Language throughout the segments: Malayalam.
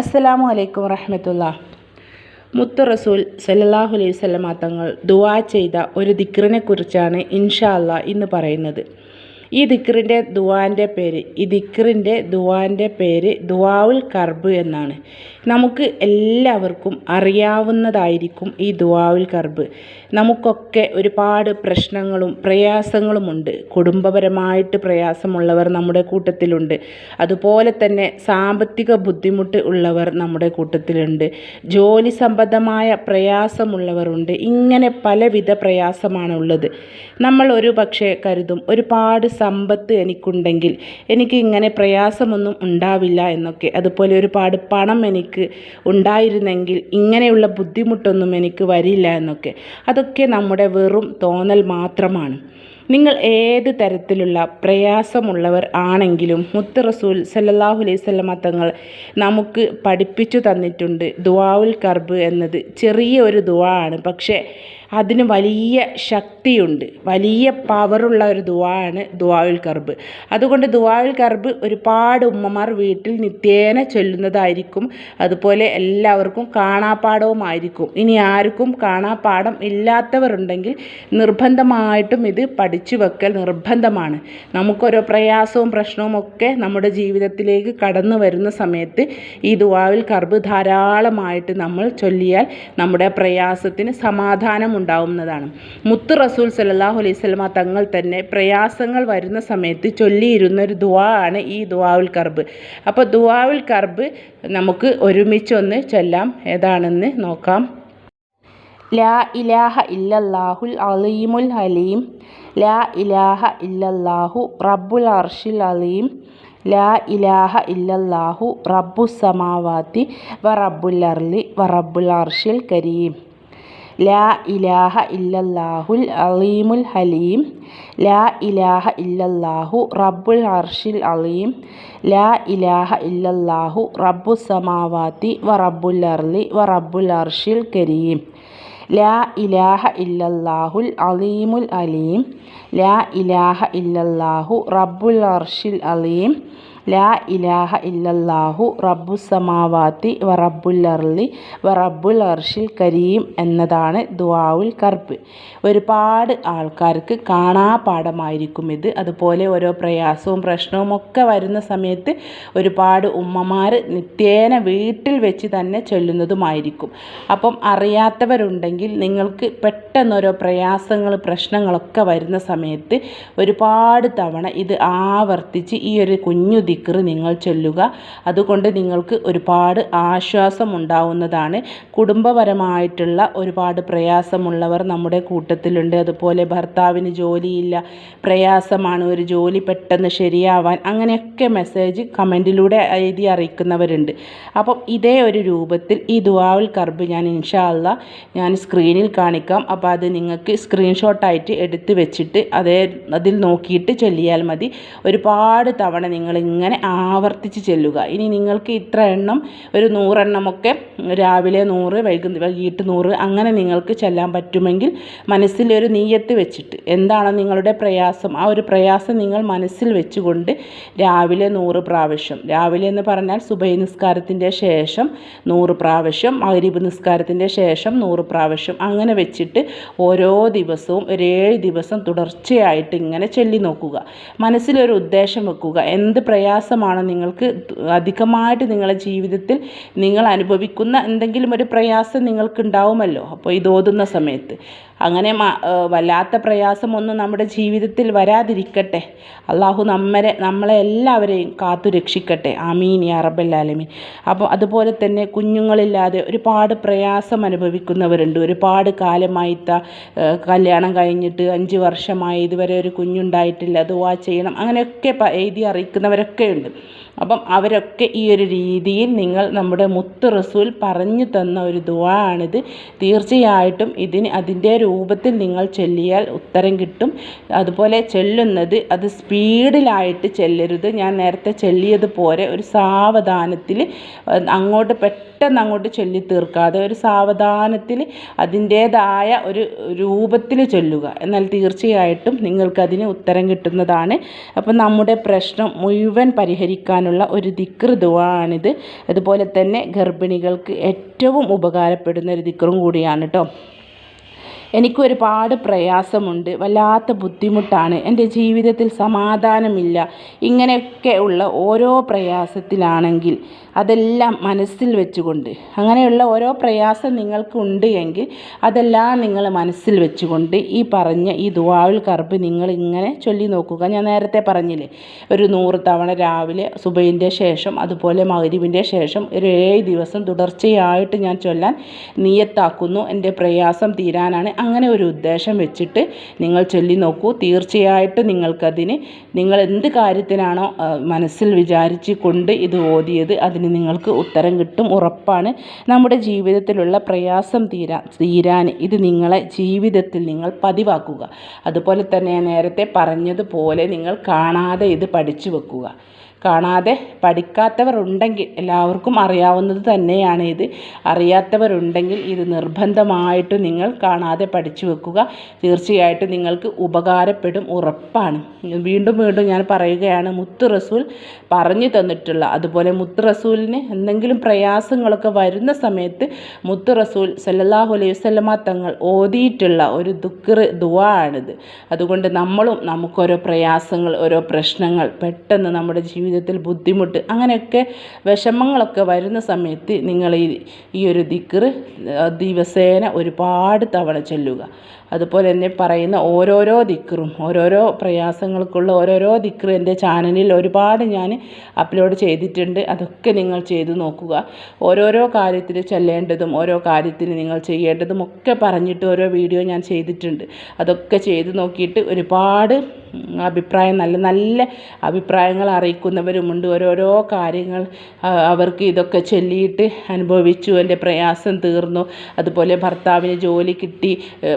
അസ്സലാമു അലൈക്കും വറഹമത്തുള്ള. മുത്ത റസൂൽ സല്ലല്ലാഹു അലൈഹി തങ്ങൾ ദുവാ ചെയ്ത ഒരു ദിക്റിനെ കുറിച്ചാണ് ഇൻഷാ അല്ലാ ഇന്ന് പറയുന്നത്. ഈ ദിക്റിന്റെ ദുവാന്റെ പേര് ഈ ദിക്റിന്റെ ദുവാന്റെ പേര് ദുവാവുൽ കർബ് എന്നാണ്. നമുക്ക് എല്ലാവർക്കും അറിയാവുന്നതായിരിക്കും ഈ ദുവാവുൽ കർബ്. നമുക്കൊക്കെ ഒരുപാട് പ്രശ്നങ്ങളും പ്രയാസങ്ങളുമുണ്ട്. കുടുംബപരമായിട്ട് പ്രയാസമുള്ളവർ നമ്മുടെ കൂട്ടത്തിലുണ്ട്. അതുപോലെ തന്നെ സാമ്പത്തിക ബുദ്ധിമുട്ട് ഉള്ളവർ നമ്മുടെ കൂട്ടത്തിലുണ്ട്. ജോലി സംബന്ധമായ പ്രയാസമുള്ളവരുണ്ട്. ഇങ്ങനെ പലവിധ പ്രയാസമാണുള്ളത്. നമ്മൾ ഒരു പക്ഷേ കരുതും ഒരുപാട് സമ്പത്ത് എനിക്കുണ്ടെങ്കിൽ എനിക്ക് ഇങ്ങനെ പ്രയാസമൊന്നും ഉണ്ടാവില്ല എന്നൊക്കെ. അതുപോലെ ഒരുപാട് പണം എനിക്ക് ഉണ്ടായിരുന്നെങ്കിൽ ഇങ്ങനെയുള്ള ബുദ്ധിമുട്ടൊന്നും എനിക്ക് വരില്ല എന്നൊക്കെ. അതൊക്കെ നമ്മുടെ വെറും തോന്നൽ മാത്രമാണ്. നിങ്ങൾ ഏത് തരത്തിലുള്ള പ്രയാസമുള്ളവർ ആണെങ്കിലും മുത്ത് റസൂൽ സല്ലാഹു അലൈഹി തങ്ങൾ നമുക്ക് പഠിപ്പിച്ചു തന്നിട്ടുണ്ട് ദുആഉൽ കർബ് എന്നത്. ചെറിയ ഒരു ദുവാ ആണ്. പക്ഷേ അതിന് വലിയ ശക്തിയുണ്ട്. വലിയ പവറുള്ള ഒരു ദുആണ് ദുആഉൽ കർബ്. അതുകൊണ്ട് ദുആഉൽ കർബ് ഒരുപാട് ഉമ്മമാർ വീട്ടിൽ നിത്യേന ചൊല്ലുന്നതായിരിക്കും. അതുപോലെ എല്ലാവർക്കും കാണാപ്പാടവുമായിരിക്കും ഇനി ആർക്കും കാണാപ്പാടം ഇല്ലാത്തവരുണ്ടെങ്കിൽ നിർബന്ധമായിട്ടും ഇത് പഠിച്ചു വെക്കൽ നിർബന്ധമാണ്. നമുക്കൊരു പ്രയാസവും പ്രശ്നവും ഒക്കെ നമ്മുടെ ജീവിതത്തിലേക്ക് കടന്നു വരുന്ന സമയത്ത് ഈ ദുആഉൽ കർബ് ധാരാളമായിട്ട് നമ്മൾ ചൊല്ലിയാൽ നമ്മുടെ പ്രയാസത്തിന് സമാധാനം ഉണ്ടാവുന്നതാണ് മുത്ത് റസൂൽ സല്ലല്ലാഹു അലൈഹി വസല്ലമ തങ്ങൾ തന്നെ പ്രയാസങ്ങൾ വരുന്ന സമയത്ത് ചൊല്ലിയിരുന്ന ഒരു ദുവാ ആണ് ഈ ദുവാവുൽ കർബ്. അപ്പോൾ ദുവാവുൽ കർബ് നമുക്ക് ഒരുമിച്ചൊന്ന് ചൊല്ലാം. ഏതാണെന്ന് നോക്കാം. ലാ ഇലാഹ ഇല്ലല്ലാഹുൽ അലീമുൽ ഹലീം. ലാ ഇലാഹ ഇല്ലല്ലാഹു റബ്ബുൽ അർഷിൽ അലീം. ലാ ഇലാഹ ഇല്ലല്ലാഹു റബ്ബു സമാവാത്തി വ റബ്ബുൽ അർളി വ റബ്ബുൽ അർഷിൽ കരീം. ലാ ഇലാഹ ഇല്ലല്ലാഹുൽ അലീമുൽ ഹലീം. ലാ ഇലാഹ ഇല്ലല്ലാഹു റബ്ബുൽ അർഷിൽ അലീം. ലാ ഇലാഹ ഇല്ലല്ലാഹു റബ്ബു സമാവാത്തി വ റബ്ബുൽ അർളി വ റബ്ബുൽ അർഷിൽ കരീം. ലാ ഇലാഹ ഇല്ലല്ലാഹുൽ അലീമുൽ അലീം. ലാ ഇലാഹ ഇല്ലല്ലാഹു റബ്ബുൽ അർഷിൽ അലീം. ലാ ഇലാഹ ഇല്ലല്ലാഹു റബ്ബു സമാവാത്തി വ റബ്ബുൽ അർളി വ റബ്ബുൽ അർഷിൽ കരീം എന്നതാണ് ദുആഉൽ കർബ്. ഒരുപാട് ആൾക്കാർക്ക് കാണാ കാണാപാഠമായിരിക്കും ഇത്. അതുപോലെ ഓരോ പ്രയാസവും പ്രശ്നവും ഒക്കെ വരുന്ന സമയത്ത് ഒരുപാട് ഉമ്മമാർ നിത്യേന വീട്ടിൽ വെച്ച് തന്നെ ചൊല്ലുന്നതുമായിരിക്കും. അപ്പം അറിയാത്തവരുണ്ടെങ്കിൽ നിങ്ങൾക്ക് പെട്ടെന്നോരോ പ്രയാസങ്ങൾ പ്രശ്നങ്ങളൊക്കെ വരുന്ന സമയത്ത് ഒരുപാട് തവണ ഇത് ആവർത്തിച്ച് ഈ ഒരു കുഞ്ഞു ദിക്ർ നിങ്ങൾ ചൊല്ലുക. അതുകൊണ്ട് നിങ്ങൾക്ക് ഒരുപാട് ആശ്വാസം ഉണ്ടാവുന്നതാണ് കുടുംബപരമായിട്ടുള്ള ഒരുപാട് പ്രയാസമുള്ളവർ നമ്മുടെ കൂട്ടത്തിലുണ്ട്. അതുപോലെ ഭർത്താവിന് ജോലിയില്ല. പ്രയാസമാണ് ഒരു ജോലി പെട്ടെന്ന് ശരിയാവാൻ. അങ്ങനെയൊക്കെ മെസ്സേജ് കമന്റിലൂടെ എഴുതി അറിയിക്കുന്നവരുണ്ട്. അപ്പം ഇതേ ഒരു രൂപത്തിൽ ഈ ദുവാവിൽ കർബ് ഞാൻ ഇൻഷാല്ല ഞാൻ സ്ക്രീനിൽ കാണിക്കാം. അപ്പോൾ അത് നിങ്ങൾക്ക് സ്ക്രീൻഷോട്ടായിട്ട് എടുത്ത് വെച്ചിട്ട് അതേ അതിൽ നോക്കിയിട്ട് ചൊല്ലിയാൽ മതി. ഒരുപാട് തവണ നിങ്ങൾ ഇങ്ങനെ ആവർത്തിച്ച് ചെല്ലുക. ഇനി നിങ്ങൾക്ക് ഇത്ര എണ്ണം ഒരു നൂറെണ്ണമൊക്കെ രാവിലെ നൂറ് വൈകുന്നേരം വൈകിട്ട് നൂറ് അങ്ങനെ നിങ്ങൾക്ക് ചെല്ലാൻ പറ്റുമെങ്കിൽ മനസ്സിൽ ഒരു നീയത്ത് വെച്ചിട്ട് എന്താണ് നിങ്ങളുടെ പ്രയാസം? ആ ഒരു പ്രയാസം നിങ്ങൾ മനസ്സിൽ വെച്ചുകൊണ്ട് രാവിലെ നൂറ് പ്രാവശ്യം രാവിലെ എന്ന് പറഞ്ഞാൽ സുബൈ നിസ്കാരത്തിന്റെ ശേഷം നൂറ് പ്രാവശ്യം മഗ്രിബ് നിസ്കാരത്തിന്റെ ശേഷം നൂറ് പ്രാവശ്യം അങ്ങനെ വെച്ചിട്ട് ഓരോ ദിവസവും ഒരു ഏഴ് ദിവസം തുടർച്ചയായിട്ട് ഇങ്ങനെ ചൊല്ലി നോക്കുക. മനസ്സിലൊരു ഉദ്ദേശം വെക്കുക. എന്ത് പ്രയാസമാണ് നിങ്ങൾക്ക് അധികമായിട്ട് നിങ്ങളുടെ ജീവിതത്തിൽ നിങ്ങൾ അനുഭവിക്കുന്ന എന്തെങ്കിലും ഒരു പ്രയാസം നിങ്ങൾക്കുണ്ടാവുമല്ലോ. അപ്പോൾ ഇത് ഓതുന്ന സമയത്ത്. അങ്ങനെ വല്ലാത്ത പ്രയാസമൊന്നും നമ്മുടെ ജീവിതത്തിൽ വരാതിരിക്കട്ടെ. അള്ളാഹു നമ്മരെ നമ്മളെ എല്ലാവരെയും കാത്തു രക്ഷിക്കട്ടെ. ആമീൻ യാ റബ്ബല്ലാലമീൻ അപ്പോൾ അതുപോലെ തന്നെ കുഞ്ഞുങ്ങളില്ലാതെ ഒരുപാട് പ്രയാസം അനുഭവിക്കുന്നവരുണ്ട്. ഒരുപാട് കാലമായിത്ത കല്യാണം കഴിഞ്ഞിട്ട് അഞ്ച് വർഷമായി ഇതുവരെ ഒരു കുഞ്ഞുണ്ടായിട്ടില്ല. ദുവാ ചെയ്യണം. അങ്ങനെയൊക്കെ എഴുതി അറിയിക്കുന്നവരൊക്കെ ഉണ്ട് അപ്പം അവരൊക്കെ ഈ ഒരു രീതിയിൽ നിങ്ങൾ നമ്മുടെ മുത്ത് റസൂൽ പറഞ്ഞു തന്ന ഒരു ദുആ ആണിത് തീർച്ചയായിട്ടും ഇതിന് അതിന്റെ രൂപത്തിൽ നിങ്ങൾ ചൊല്ലിയാൽ ഉത്തരം കിട്ടും. അതുപോലെ ചൊല്ലുന്നത് അത് സ്പീഡിലായിട്ട് ചെല്ലരുത്. ഞാൻ നേരത്തെ ചൊല്ലിയതുപോലെ ഒരു സാവധാനത്തിൽ അങ്ങോട്ട് പെട്ടെന്ന് അങ്ങോട്ട് ചൊല്ലി തീർക്കാതെ ഒരു സാവധാനത്തിൽ അതിന്റേതായ ഒരു രൂപത്തിൽ ചൊല്ലുക. എന്നാൽ തീർച്ചയായിട്ടും നിങ്ങൾക്കതിന് ഉത്തരം കിട്ടുന്നതാണ്. അപ്പം നമ്മുടെ പ്രശ്നം മുഴുവൻ പരിഹരിക്കാനുള്ള ഒരു ദിക്ർ ദുവാണിത് അതുപോലെ തന്നെ ഗർഭിണികൾക്ക് ഏറ്റവും ഉപകാരപ്പെടുന്ന ഒരു ദിക്റും കൂടിയാണ് കേട്ടോ എനിക്കൊരുപാട് പ്രയാസമുണ്ട്. വല്ലാത്ത ബുദ്ധിമുട്ടാണ്. എന്റെ ജീവിതത്തിൽ സമാധാനമില്ല. ഇങ്ങനെയൊക്കെ ഉള്ള ഓരോ പ്രയാസത്തിലാണെങ്കിൽ അതെല്ലാം മനസ്സിൽ വെച്ചുകൊണ്ട് അങ്ങനെയുള്ള ഓരോ പ്രയാസം നിങ്ങൾക്കുണ്ട് എങ്കിൽ അതെല്ലാം നിങ്ങൾ മനസ്സിൽ വെച്ചുകൊണ്ട് ഈ പറഞ്ഞ ഈ ദുവാവിൽ കറുപ്പ് നിങ്ങൾ ഇങ്ങനെ ചൊല്ലി നോക്കുക. ഞാൻ നേരത്തെ പറഞ്ഞില്ലേ ഒരു നൂറ് തവണ രാവിലെ സുബൈന്റെ ശേഷം അതുപോലെ മകരീവിന്റെ ശേഷം ഒരു ഏഴ് ദിവസം തുടർച്ചയായിട്ട് ഞാൻ ചൊല്ലാൻ നിയത്താക്കുന്നു. എന്റെ പ്രയാസം തീരാനാണ്. അങ്ങനെ ഒരു ഉദ്ദേശം വെച്ചിട്ട് നിങ്ങൾ ചൊല്ലി നോക്കൂ. തീർച്ചയായിട്ടും നിങ്ങൾക്കതിന് നിങ്ങൾ എന്ത് കാര്യത്തിനാണോ മനസ്സിൽ വിചാരിച്ച് കൊണ്ട് ഇത് ഓതിയത് അതിന് നിങ്ങൾക്ക് ഉത്തരം കിട്ടും ഉറപ്പാണ്. നമ്മുടെ ജീവിതത്തിലുള്ള പ്രയാസം തീരാ തീരാൻ ഇത് നിങ്ങളെ ജീവിതത്തിൽ നിങ്ങൾ പതിവാക്കുക. അതുപോലെ തന്നെ നേരത്തെ പറഞ്ഞതുപോലെ നിങ്ങൾ കാണാതെ ഇത് പഠിച്ചു വെക്കുക. കാണാതെ പഠിക്കാത്തവർ ഉണ്ടെങ്കിൽ എല്ലാവർക്കും അറിയാവുന്നത് തന്നെയാണ് ഇത് അറിയാത്തവരുണ്ടെങ്കിൽ ഇത് നിർബന്ധമായിട്ട് നിങ്ങൾ കാണാതെ പഠിച്ചു വെക്കുക. തീർച്ചയായിട്ടും നിങ്ങൾക്ക് ഉപകാരപ്പെടും ഉറപ്പാണ്. വീണ്ടും വീണ്ടും ഞാൻ പറയുകയാണ് മുത്ത് റസൂൽ പറഞ്ഞു തന്നിട്ടുള്ള അതുപോലെ മുത്ത് റസൂലിന് എന്തെങ്കിലും പ്രയാസങ്ങളൊക്കെ വരുന്ന സമയത്ത് മുത്ത് റസൂൽ സല്ലല്ലാഹു അലൈഹി വസല്ലമ തങ്ങൾ ഓതിയിട്ടുള്ള ഒരു ദുഃഖർ ദുവാ ആണിത് അതുകൊണ്ട് നമ്മളും നമുക്കോരോ പ്രയാസങ്ങൾ ഓരോ പ്രശ്നങ്ങൾ പെട്ടെന്ന് നമ്മുടെ ജീവിതത്തിൽ ജീവിതത്തിൽ ബുദ്ധിമുട്ട് അങ്ങനെയൊക്കെ വിഷമങ്ങളൊക്കെ വരുന്ന സമയത്ത് നിങ്ങൾ ഈ ഈ ഒരു ദിക്കറ് ദിവസേന ഒരുപാട് തവണ ചൊല്ലുക. അതുപോലെ തന്നെ പറയുന്ന ഓരോരോ ദിക്കറും ഓരോരോ പ്രയാസങ്ങൾക്കുള്ള ഓരോരോ ദിക്കറും എന്റെ ചാനലിൽ ഒരുപാട് ഞാൻ അപ്ലോഡ് ചെയ്തിട്ടുണ്ട്. അതൊക്കെ നിങ്ങൾ ചെയ്തു നോക്കുക. ഓരോരോ കാര്യത്തിൽ ചെല്ലേണ്ടതും ഓരോ കാര്യത്തിന് നിങ്ങൾ ചെയ്യേണ്ടതും ഒക്കെ പറഞ്ഞിട്ട് ഓരോ വീഡിയോ ഞാൻ ചെയ്തിട്ടുണ്ട്. അതൊക്കെ ചെയ്തു നോക്കിയിട്ട് ഒരുപാട് അഭിപ്രായം നല്ല നല്ല അഭിപ്രായങ്ങൾ അറിയിക്കുന്നവരുമുണ്ട് ഓരോരോ കാര്യങ്ങൾ അവർക്ക് ഇതൊക്കെ ചൊല്ലിയിട്ട് അനുഭവിച്ചു. എന്റെ പ്രയാസം തീർന്നു. അതുപോലെ ഭർത്താവിന് ജോലി കിട്ടി.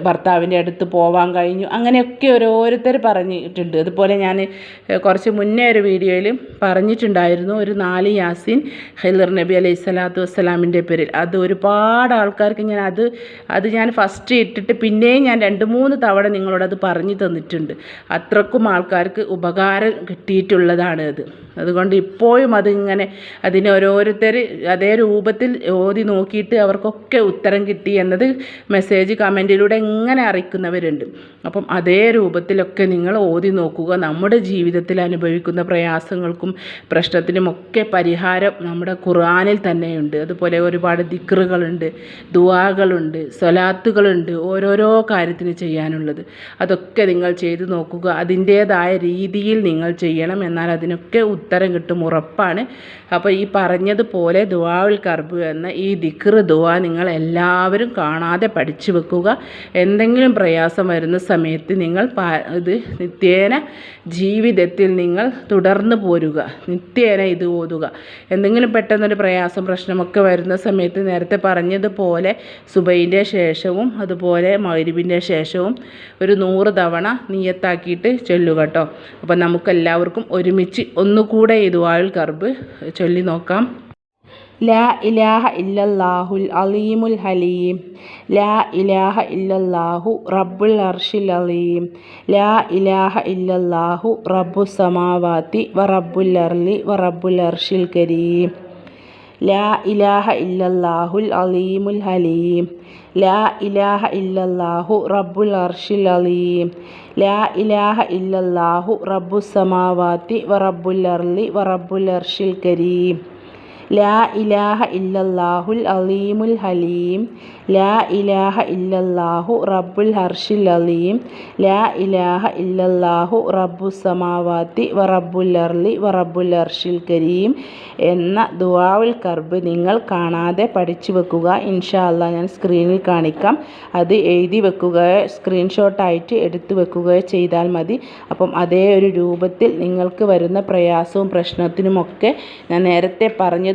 ഭർത്താവ് ഭർത്താവിന്റെ അടുത്ത് പോവാൻ കഴിഞ്ഞു. അങ്ങനെയൊക്കെ ഓരോരുത്തർ പറഞ്ഞിട്ടുണ്ട്. അതുപോലെ ഞാൻ കുറച്ച് മുന്നേ ഒരു വീഡിയോയിൽ പറഞ്ഞിട്ടുണ്ടായിരുന്നു. ഒരു നാല് യാസിൻ ഖൈലർ നബി അലൈഹി സ്വലാത്തു വസ്സലാമിന്റെ പേരിൽ. അത് ഒരുപാട് ആൾക്കാർക്ക് ഞാൻ അത് അത് ഞാൻ ഫസ്റ്റ് ഇട്ടിട്ട് പിന്നെയും ഞാൻ രണ്ട് മൂന്ന് തവണ നിങ്ങളോട് അത് പറഞ്ഞു തന്നിട്ടുണ്ട്. അത്രക്കും ആൾക്കാർക്ക് ഉപകാരം കിട്ടിയിട്ടുള്ളതാണ് അത്. അതുകൊണ്ട് ഇപ്പോഴും അതിങ്ങനെ അതിനെ ഓരോരുത്തർ അതേ രൂപത്തിൽ ഓതി നോക്കിയിട്ട് അവർക്കൊക്കെ ഉത്തരം കിട്ടി എന്നത് മെസ്സേജ് കമന്റിലൂടെ ഇങ്ങനെ അറിയിക്കുന്നവരുണ്ട്. അപ്പം അതേ രൂപത്തിലൊക്കെ നിങ്ങൾ ഓതി നോക്കുക. നമ്മുടെ ജീവിതത്തിൽ അനുഭവിക്കുന്ന പ്രയാസങ്ങൾക്കും പ്രശ്നത്തിനുമൊക്കെ പരിഹാരം നമ്മുടെ ഖുർആാനിൽ തന്നെയുണ്ട്. അതുപോലെ ഒരുപാട് ദിക്റുകളുണ്ട് ദുവാകളുണ്ട് സ്വലാത്തുകളുണ്ട് ഓരോരോ കാര്യത്തിന് ചെയ്യാനുള്ളത്. അതൊക്കെ നിങ്ങൾ ചെയ്തു നോക്കുക. അതിന്റേതായ രീതിയിൽ നിങ്ങൾ ചെയ്യണം എന്നാൽ അതിനൊക്കെ ഉത്തരം കിട്ടും ഉറപ്പാണ്. അപ്പോൾ ഈ പറഞ്ഞതുപോലെ ദുവാവിൽ കർബ് എന്ന ഈ ദിക്ർ ദുവാ നിങ്ങൾ എല്ലാവരും കാണാതെ പഠിച്ചു വെക്കുക. എന്തെങ്കിലും പ്രയാസം വരുന്ന സമയത്ത് നിങ്ങൾ ഇത് നിത്യേന ജീവിതത്തിൽ നിങ്ങൾ തുടർന്ന് പോരുക. നിത്യേന ഇത് ഓതുക. എന്തെങ്കിലും പെട്ടെന്നൊരു പ്രയാസം പ്രശ്നമൊക്കെ വരുന്ന സമയത്ത് നേരത്തെ പറഞ്ഞതുപോലെ സുബൈന്റെ ശേഷവും അതുപോലെ മൈരുവിന്റെ ശേഷവും ഒരു നൂറ് തവണ നീയത്താക്കിയിട്ട് ചൊല്ലുക കേട്ടോ. അപ്പം നമുക്കെല്ലാവർക്കും ഒരുമിച്ച് ഒന്നുകൂടെ ഈ കർബ് ചൊല്ലി നോക്കാം. ലാ ഇലാഹ ഇല്ലല്ലാഹുൽ അലീമുൽ ഹലീം ലാ ഇലാഹ ഇല്ലല്ലാഹു റബ്ബുൽ അർഷിൽ അലീം ലാ ഇലാഹ ഇല്ലല്ലാഹു റബ്ബു സമാവാത്തി വ റബ്ബുൽ അർലി വ റബ്ബുൽ അർഷിൽ കരീം ലാ ഇലാഹ ഇല്ലല്ലാഹുൽ അലീമുൽ ഹലീം ലാ ഇലാഹ ഇല്ലല്ലാഹു റബ്ബുൽ അർഷിൽ അലീം ലാ ഇലാഹ ഇല്ലല്ലാഹു റബ്ബു സമാവാത്തി വ റബ്ബുൽ അർലി വ റബ്ബുൽ അർഷിൽ കരീം ലാ ഇലാഹ ഇല്ലല്ലാഹുൽ അലീമുൽ ഹലീം. ലാ ഇലാഹ ഇല്ലല്ലാഹു റബ്ബുൽ ഹർഷിൽ അലീം. ലാ ഇലാഹ ഇല്ലല്ലാഹു റബ്ബു സമാവാത്തി വ റബ്ബുൽ അർലി വ റബ്ബുൽ അർഷിൽ കരീം എന്ന ദുവാവുൽ കർബ് നിങ്ങൾ കാണാതെ പഠിച്ചു വെക്കുക. ഇൻഷാ അല്ലാ ഞാൻ സ്ക്രീനിൽ കാണിക്കാം. അത് എഴുതി വെക്കുകയോ സ്ക്രീൻഷോട്ടായിട്ട് എടുത്തു വെക്കുകയോ ചെയ്താൽ മതി. അപ്പം അതേ ഒരു രൂപത്തിൽ നിങ്ങൾക്ക് വരുന്ന പ്രയാസവും പ്രശ്നത്തിനുമൊക്കെ ഞാൻ നേരത്തെ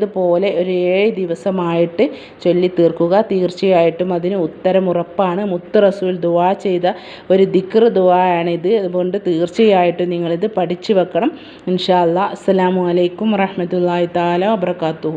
പറഞ്ഞതുപോലെ ഒരു ഏഴ് ദിവസമായിട്ട് ചൊല്ലി തീർക്കുക തീർച്ചയായിട്ടും അതിന് ഉത്തരം ഉറപ്പാണ് മുത്ത് റസൂൽ ദുവാ ചെയ്ത ഒരു ദിക്ർ ദുവായാണിത്. അതുകൊണ്ട് തീർച്ചയായിട്ടും നിങ്ങളിത് പഠിച്ചു വെക്കണം. ഇൻഷാ അല്ലാ അസ്സലാമു അലൈക്കും വറഹമത്തല്ലാഹി താല വബർക്കാത്തു